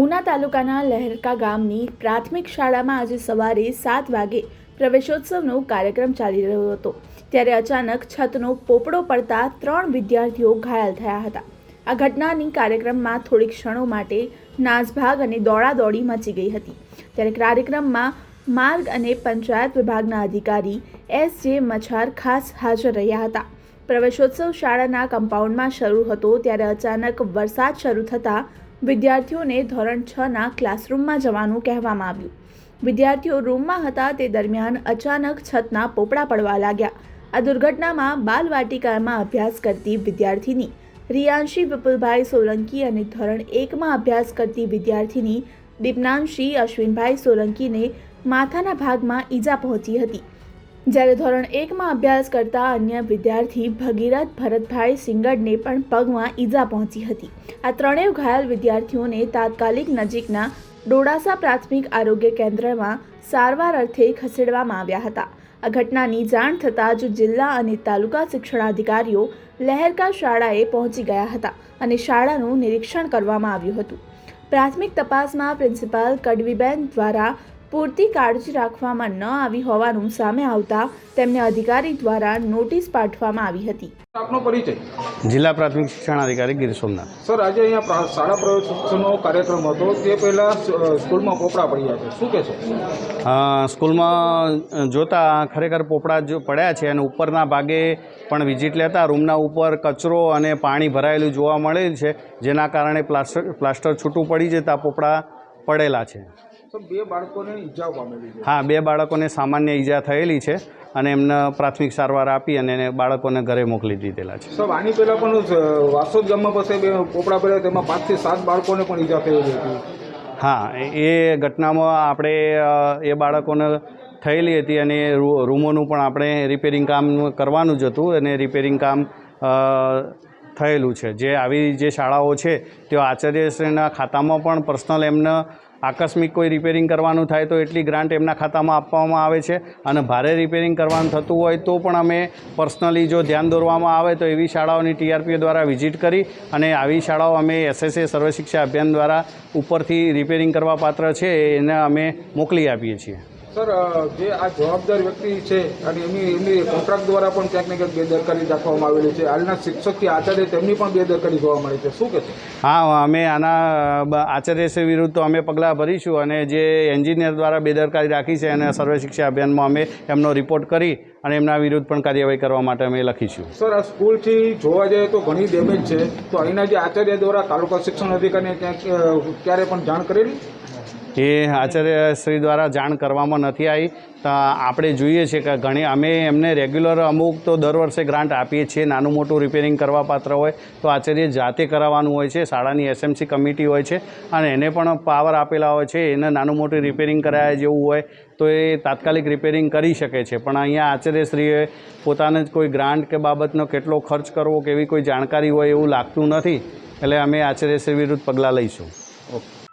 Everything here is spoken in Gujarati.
ઉના તાલુકાના લહેરકા ગામની પ્રાથમિક શાળામાં આજે સવારે સાત વાગે પ્રવેશોત્સવનો કાર્યક્રમ ચાલી રહ્યો હતો, ત્યારે અચાનક છતનો પોપડો પડતા ત્રણ વિદ્યાર્થીઓ ઘાયલ થયા હતા. આ ઘટનાની કાર્યક્રમમાં થોડીક ક્ષણો માટે નાસભાગ અને દોડાદોડી મચી ગઈ હતી. ત્યારે કાર્યક્રમમાં માર્ગ અને પંચાયત વિભાગના અધિકારી એસ જે મછાર ખાસ હાજર રહ્યા હતા. પ્રવેશોત્સવ શાળાના કમ્પાઉન્ડમાં શરૂ હતો, ત્યારે અચાનક વરસાદ શરૂ થતાં વિદ્યાર્થીઓને ધોરણ છ ના ક્લાસરૂમમાં જવાનું કહેવામાં આવ્યું. વિદ્યાર્થીઓ રૂમમાં હતા તે દરમિયાન અચાનક છતના પોપડા પડવા લાગ્યા. આ દુર્ઘટનામાં બાલવાટિકામાં અભ્યાસ કરતી વિદ્યાર્થીની રિયાંશી વિપુલભાઈ સોલંકી અને ધોરણ એકમાં અભ્યાસ કરતી વિદ્યાર્થીની દીપનાંશી અશ્વિનભાઈ સોલંકીને માથાના ભાગમાં ઈજા પહોંચી હતી. જ્યારે ધોરણ એકમાં અભ્યાસ કરતા અન્ય વિદ્યાર્થી ભગીરથ ભરતભાઈ સિંગડને પણ પગમાં ઈજા પહોંચી હતી. આ ત્રણેય ઘાયલ વિદ્યાર્થીઓને તાત્કાલિક નજીકના ડોડાસા પ્રાથમિક આરોગ્ય કેન્દ્રમાં સારવાર અર્થે ખસેડવામાં આવ્યા હતા. આ ઘટનાની જાણ થતાં જ જિલ્લા અને તાલુકા શિક્ષણાધિકારીઓ લહેરકા શાળાએ પહોંચી ગયા હતા અને શાળાનું નિરીક્ષણ કરવામાં આવ્યું હતું. પ્રાથમિક તપાસમાં પ્રિન્સિપાલ કડવીબેન દ્વારા પૂરતી કાળજી રાખવામાં ન આવી હોવાનું સામે આવતા તેમને અધિકારી દ્વારા નોટિસ પાઠવવામાં આવી હતી. આપનો પરિચય? જિલ્લા પ્રાથમિક શિક્ષણાધિકારી ગીર સોમનાથ. સર આજે અહીંયા શાળા પ્રવેશનો કાર્યક્રમ હતો. તે પહેલાં સ્કૂલમાં પોપડા પડ્યા છે. શું કહેશો છે? સ્કૂલમાં જોતા ખરેખર પોપડા જો પડ્યા છે અને ઉપરના ભાગે પણ વિઝિટ લેતા રૂમના ઉપર કચરો અને પાણી ભરાયેલું જોવા મળેલ છે જેના કારણે પ્લાસ્ટર પ્લાસ્ટર છૂટું પડી જતા પોપડા પડેલા છે. બે બાળકોને ઈજાઓ પામેલી છે. હા બે બાળકોને સામાન્ય ઈજા થયેલી છે અને એમને પ્રાથમિક સારવાર આપી અને એને બાળકોને ઘરે મોકલી દીધેલા છે. સાહેબ આની પહેલાં પણ વાસોદ ગામમાં પાસે બે પોપડા પડ્યા તેમાં પાંચથી સાત બાળકોને પણ ઈજા થયેલી હતી. હા એ- ઘટનામાં આપણે એ બાળકોને થયેલી હતી અને રૂમોનું પણ આપણે રિપેરિંગ કામ કરવાનું જ હતું અને રિપેરિંગ કામ થયેલું છે. જે આવી જે શાળાઓ છે, તેઓ આચાર્યશ્રીના ખાતામાં પણ પર્સનલ એમને આકસ્મિક કોઈ રિપેરિંગ કરવાનું થાય તો એટલી ગ્રાન્ટ એમના ખાતામાં આપવામાં આવે છે. અને ભારે રિપેરિંગ કરવાનું થતું હોય તો પણ અમે પર્સનલી જો ધ્યાન દોરવામાં આવે તો એવી શાળાઓની ટીઆરપીઓ દ્વારા વિઝિટ કરી અને આવી શાળાઓ અમે એસએસએ સર્વશિક્ષા અભિયાન દ્વારા ઉપરથી રિપેરિંગ કરવા પાત્ર છે, એને અમે મોકલી આપીએ છીએ. સર જે આ જવાબદાર વ્યક્તિ છે અને એમની એમની કોન્ટ્રાક્ટ દ્વારા પણ ક્યાંક ને ક્યાંક બેદરકારી દાખવવામાં આવેલી છે. હાલના શિક્ષકથી આચાર્ય તેમની પણ બેદરકારી જોવા મળી છે. શું કહેશો હા અમે આના આચાર્યશ્રી વિરુદ્ધ તો અમે પગલાં ભરીશું અને જે એન્જિનિયર દ્વારા બેદરકારી રાખી છે અને સર્વ શિક્ષા અભિયાનમાં અમે એમનો રિપોર્ટ કરી અને એમના વિરુદ્ધ પણ કાર્યવાહી કરવા માટે અમે લખીશું. સર આ સ્કૂલથી જોવા જઈએ તો ઘણી ડેમેજ છે. તો અહીંના જે આચાર્ય દ્વારા તાલુકા શિક્ષણ અધિકારીને ક્યારે પણ જાણ કરેલી? એ આચાર્યશ્રી દ્વારા જાણ કરવામાં નથી આવી. તો આપણે જોઈએ છીએ કે ઘણી અમે એમને રેગ્યુલર અમુક તો દર વર્ષે ગ્રાન્ટ આપીએ છીએ, નાનું મોટું રિપેરિંગ કરવા પાત્ર હોય તો આચાર્ય જાતે કરાવવાનું હોય છે, શાળાની એસએમસી કમિટી હોય છે અને એને પણ પાવર આપેલા હોય છે, એને નાનું મોટું રિપેરિંગ કરાયા જેવું હોય તો એ તાત્કાલિક રિપેરિંગ કરી શકે છે. પણ અહીંયા આચાર્યશ્રીએ પોતાને જ કોઈ ગ્રાન્ટ કે બાબતનો કેટલો ખર્ચ કરવો કે એવી કોઈ જાણકારી હોય એવું લાગતું નથી. એટલે અમે આચાર્યશ્રી વિરુદ્ધ પગલાં લઈશું. ઓકે.